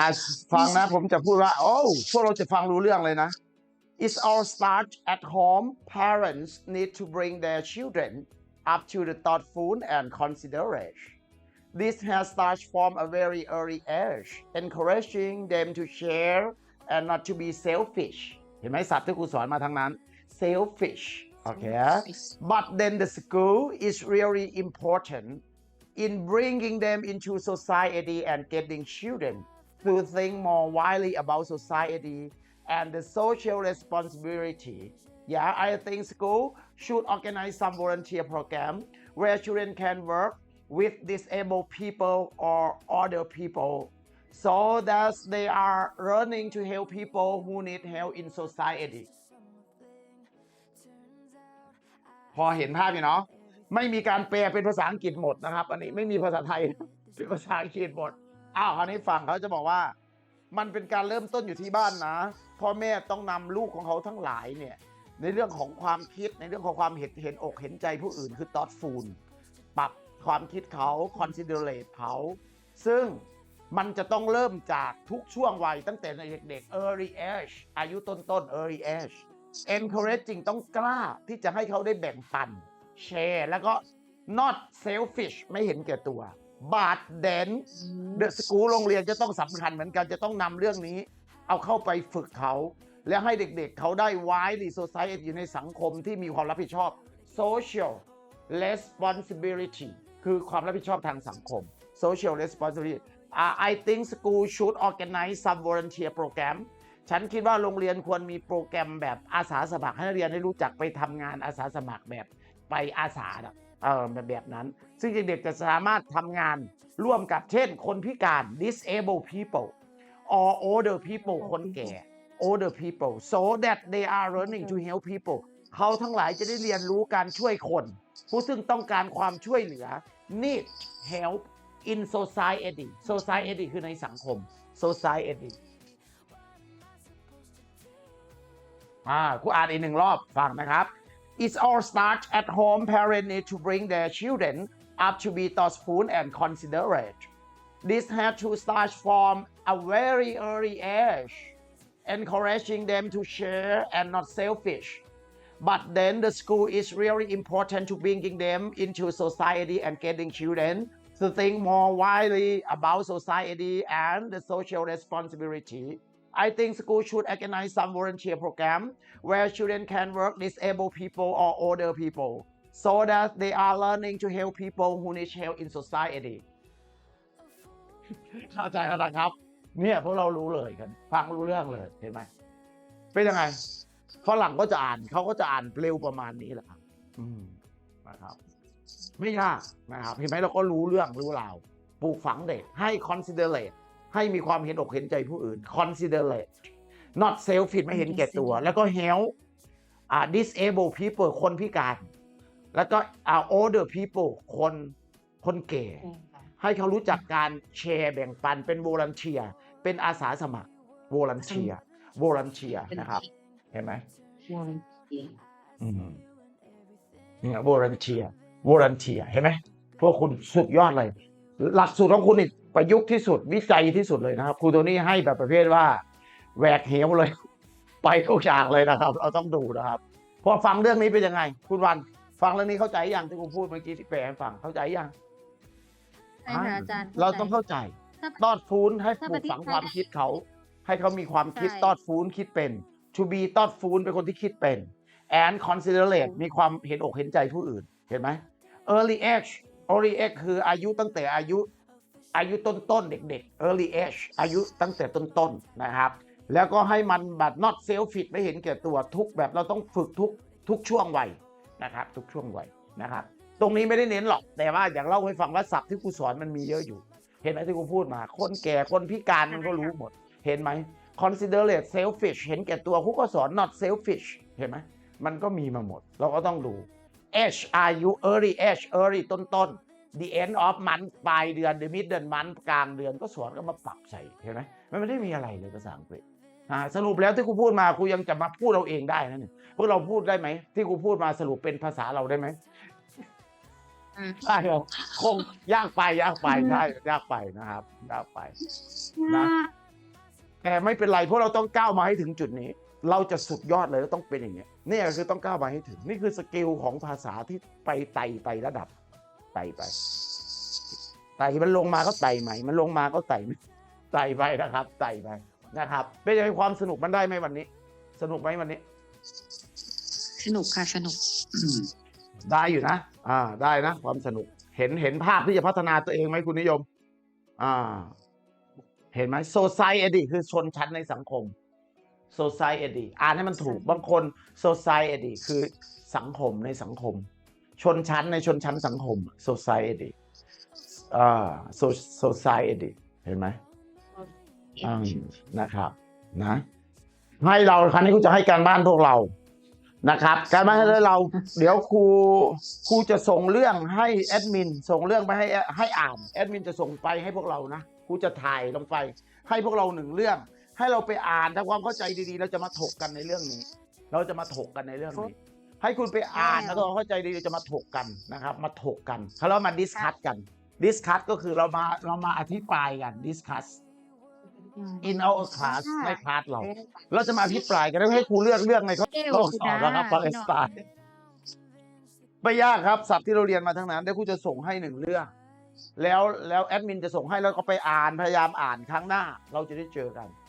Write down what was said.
อ่ะฟังนะผมจะพูดว่า โอ้พวกเราจะฟังรู้เรื่องเลยนะ It all starts at home. Parents need to bring their children up to the thoughtful and considerate. This has started from a very early age, encouraging them to share and not to be selfish. เห็นไหมศัพท์ที่ครูสอนมาทั้งนั้น selfish โอเค but then the school is really important in bringing them into society and getting children to think more widely about society and the social responsibility. Yeah, I think school should organize some volunteer program where children can work with disabled people or other people so that they are learning to help people who need help in society. พอเห็นภาพอยู่เนาะไม่มีการแปลเป็นภาษาอังกฤษหมดนะครับ อันนี้ไม่มีภาษาไทย เป็นภาษาอังกฤษหมด อ้าวคราวนี้ฟังเขาจะบอกว่า มันเป็นการเริ่มต้นอยู่ที่บ้านนะพ่อแม่ต้องนำลูกของเขาทั้งหลายเนี่ยในเรื่องของความคิดในเรื่องของความเห็นเห็นอกเห็นใจผู้อื่นคือ thoughtful ปรับความคิดเขา considerate เขาซึ่งมันจะต้องเริ่มจากทุกช่วงวัยตั้งแต่ในเด็กๆ early age อายุต้นๆ early age encouraging ต้องกล้าที่จะให้เขาได้แบ่งปัน share แล้วก็ not selfish ไม่เห็นแก่ตัว but then the school โรงเรียนจะต้องสำคัญเหมือนกันจะต้องนำเรื่องนี้ เอาเข้าไปฝึกเขา และให้เด็กๆเขาได้ไว้ใน society ในสังคมที่มีความรับผิดชอบ social responsibility คือความรับผิดชอบทางสังคม social responsibility uh, I think school should organize some volunteer program ฉันคิดว่าโรงเรียนควรมีโปรแกรมแบบอาสาสมัครให้นักเรียนได้รู้จักไปทำงานอาสาสมัครแบบไปอาสาน่ะ เออแบบแบบนั้น ซึ่งเด็กๆจะสามารถทำงานร่วมกับเช่น คนพิการ disabled people or older people คนแก่ older people so that they are learning to help people เขาทั้งหลายจะได้เรียนรู้การช่วยคน ผู้ซึ่งต้องการความช่วยเหลือ need help in society society คือในสังคม society อ่ากูอ่านอีกหนึ่งรอบฟังนะครับ It all starts at home parents need to bring their children up to be thoughtful and considerate This had to start from a very early age encouraging them to share and not selfish but then the school is really important to bringing them into society and getting children to think more widely about society and the social responsibility. I think school should organize some volunteer program where children can work disabled people or older people so that they are learning to help people who need help in society. เข้าใจแล้วนะครับ เนี่ยพวกเรารู้เลยกัน ฟังรู้เรื่องเลยเห็นไหมเป็นยังไงฝรั่งก็จะอ่านเขาก็จะอ่านเร็วประมาณนี้แหละครับนะครับ ไม่ยากนะครับเห็นไหมเราก็รู้เรื่องรู้ราวปลูกฝังเด็กให้ considerate ให้มีความเห็นอกเห็นใจผู้อื่น considerate not selfish ไม่เห็นแก่ตัว แล้วก็ help อ่า disabled people คนพิการ แล้วก็อ่า older people คนคนแก่ให้เขารู้จักการแชร์แบ่งปันเป็นโวลันเทียเป็นอาสาสมัครโวลันเทียโวลันเทียนะครับ เห็นไหมอืมเนี่ยโวลันเทียโวลันเทียเห็นไหมพวกคุณสุดยอดเลย หลักสูตรของคุณนี่ ประยุกต์ที่สุดวิจัยที่สุดเลยนะครับครูตัวนี้ให้แบบประเภทว่าแหวกเหวเลย ไปทุกอย่างเลยนะครับ เราต้องดูนะครับพอฟังเรื่องนี้เป็นยังไง คุณวัน ฟังเรื่องนี้เข้าใจยังที่ครูพูดเมื่อกี้ที่แปลให้ฟังเข้าใจยังใช่ค่ะอาจารย์เราต้องเข้าใจถ้าตอดฟูนให้ถ้าปลูประกเทศฝังไทยความคิดเขา ให้เขามีความคิดใช่ตอดฟูนคิดเป็น to be ตอดฟูนเป็นคนที่คิดเป็น and considerate มีความเห็นอกเห็นใจผู้อื่นเห็นไหม early age early age คืออายุตั้งแต่อายุ อายุต้นๆ เด็กๆ early age อายุตั้งแต่ต้นๆ นะครับ แล้วก็ให้มันแบบ not selfish ไม่เห็นแก่ตัวทุกแบบเราต้องฝึกทุกทุกช่วงวัยนะครับ ทุกช่วงวัยนะครับ ตรงนี้ไม่ได้เน้นหรอก แต่ว่าอยากเล่าให้ฟังว่าศัพท์ที่ครูสอนมันมีเยอะอยู่ เห็นไหมที่ครูพูดมา คนแก่คนพิการมันก็รู้หมด เห็นไหม considerate selfish เห็นแก่ตัวครูก็สอน not selfish เห็นไหมมันก็มีมาหมด เราก็ต้องดู age อายุ early age early ต้นต้น the end of month ปลายเดือน the middle month กลางเดือนก็สอนก็มาปรับใส่เห็นไหมมันไม่ได้มีอะไรเลยภาษาอังกฤษอ่าสรุปแล้วที่ครูพูดมาครูยังจะมาพูดเราเองได้นะเนี่ยพวกเราพูดได้ไหมที่ครูพูดมาสรุปเป็นภาษาเราได้ไหมอืมใช่ครับคงยากไปยากไปใช่ยากไปนะครับยากไปนะแต่ไม่เป็นไรเพราะเราต้องก้าวมาให้ถึงจุดนี้ เราจะสุดยอดเลยแล้วต้องเป็นอย่างเงี้ยนี่ก็คือต้องก้าวมาให้ถึง นี่คือสกิลของภาษาที่ไปไต่ไประดับ ไต่ไปไต่มันลงมาก็ไต่ใหม่ มันลงมาก็ไต่ใหม่ไต่ไปนะครับไต่ไปนะครับ เป็นยังไงความสนุกมันได้ไหมวันนี้ สนุกไหมวันนี้ สนุกค่ะสนุกได้อยู่นะอ่า ได้นะความสนุก เห็นเห็นภาพที่จะพัฒนาตัวเองไหมคุณนิยม อ่า เห็นไหม society คือชนชั้นในสังคม society อ่านให้มันถูกบางคน society คือสังคมในสังคม ชนชั้นในชนชั้นสังคม society อ่า so- society เห็นไหมอืมนะครับ นะ ให้เราครั้นี้ครูจะให้การบ้านพวกเรานะครับ การบ้านให้เรา เดี๋ยวครูครูจะส่งเรื่องให้แอดมินส่งเรื่องไปให้ให้อ่านแอดมินจะส่งไปให้พวกเรานะครูจะถ่ายลงไป ให้พวกเราหนึ่งเรื่อง ให้เราไปอ่านทำความเข้าใจดีๆ เราจะมาถกกันในเรื่องนี้ เราจะมาถกกันในเรื่องนี้ ให้คุณไปอ่านแล้วก็เข้าใจดีๆจะมาถกกันนะครับ มาถกกันเขาเรามาดิสคัตกันดิสคัตก็คือเรามาเรามาอธิบายกันดิสคัส in our class ค่ะในคลาสเรา เราจะมาอภิปรายกันแล้วให้ครูเลือกเรื่องในข้อเอวข้อคุณสอบนะนะครับปาเลสไตน์ไม่ยากครับศัพท์ที่เราเรียนมาทั้งนั้นเดี๋ยวครูจะส่งให้หนึ่งเรื่อง แล้วแล้วแอดมินจะส่งให้แล้วก็ไปอ่านพยายามอ่านครั้งหน้า เราจะได้เจอกัน